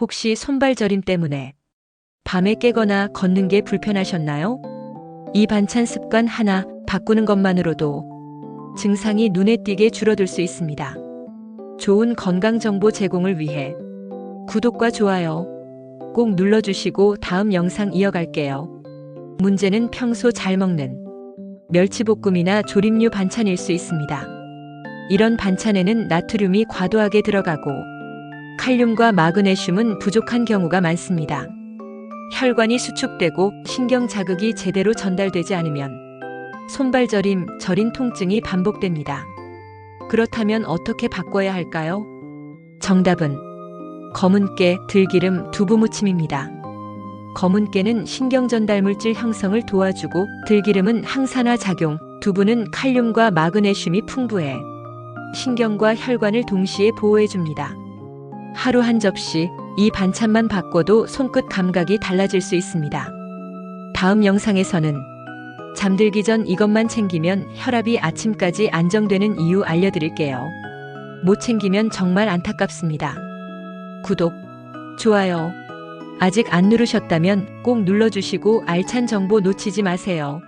혹시 손발 저림 때문에 밤에 깨거나 걷는 게 불편하셨나요? 이 반찬 습관 하나 바꾸는 것만으로도 증상이 눈에 띄게 줄어들 수 있습니다. 좋은 건강 정보 제공을 위해 구독과 좋아요 꼭 눌러주시고 다음 영상 이어갈게요. 문제는 평소 잘 먹는 멸치볶음이나 조림류 반찬일 수 있습니다. 이런 반찬에는 나트륨이 과도하게 들어가고 칼륨과 마그네슘은 부족한 경우가 많습니다. 혈관이 수축되고 신경 자극이 제대로 전달되지 않으면 손발 저림, 저린 통증이 반복됩니다. 그렇다면 어떻게 바꿔야 할까요? 정답은 검은 깨, 들기름, 두부 무침입니다. 검은 깨는 신경 전달 물질 형성을 도와주고 들기름은 항산화 작용, 두부는 칼륨과 마그네슘이 풍부해 신경과 혈관을 동시에 보호해 줍니다. 하루 한 접시 이 반찬만 바꿔도 손끝 감각이 달라질 수 있습니다. 다음 영상에서는 잠들기 전 이것만 챙기면 혈압이 아침까지 안정되는 이유 알려드릴게요. 못 챙기면 정말 안타깝습니다. 구독, 좋아요. 아직 안 누르셨다면 꼭 눌러주시고 알찬 정보 놓치지 마세요.